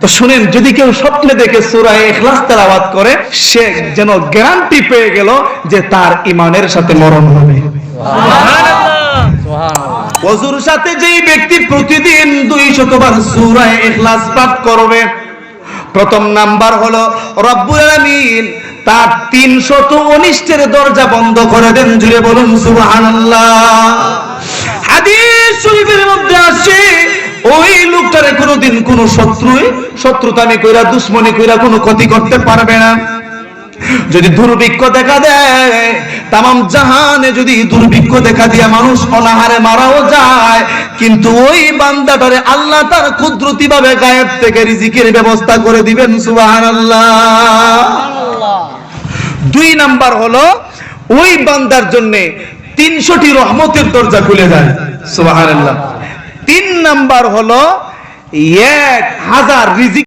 তো শুনেন যদি কেউ স্বপ্নে দেখে সুরায় এখলাস তেলাওয়াত করে সে যেন গ্যারান্টি পেয়ে গেল যে তার ইমানের সাথে মরণ হবে। সাথে যেই ব্যক্তি প্রতিদিন দুই শতবার সুরায় এখলাস পাঠ করবে প্রথম নাম্বার হলো রব্বুল আলামিন তার তিনশত অনিষ্টের দরজা বন্ধ করে দেন। জুড়ে বলুন সুবহানাল্লাহ। ওই লোকটারে কোনোদিন কোনো শত্রুই, শত্রুতামি কইরা, দুশ্মনী কইরা কোনো ক্ষতি করতে পারবে না। যদি দুর্ভিক্ষ দেখা দেয় তাম জাহানে যদি দুর্ভিক্ষ দেখা দিয়ে মানুষ অনাহারে মারাও যায়, কিন্তু ওই বান্দাটারে আল্লাহ তার কুদরতি ভাবে গায়েব থেকে রিজিকের ব্যবস্থা করে দিবেন, সুবহানাল্লাহ। দুই নাম্বার হলো, ওই বান্দার জন্য তিনশোটি রহমতের দরজা খুলে যায় সুবহানাল্লাহ। তিন নাম্বার হলো এক হাজার রিজিক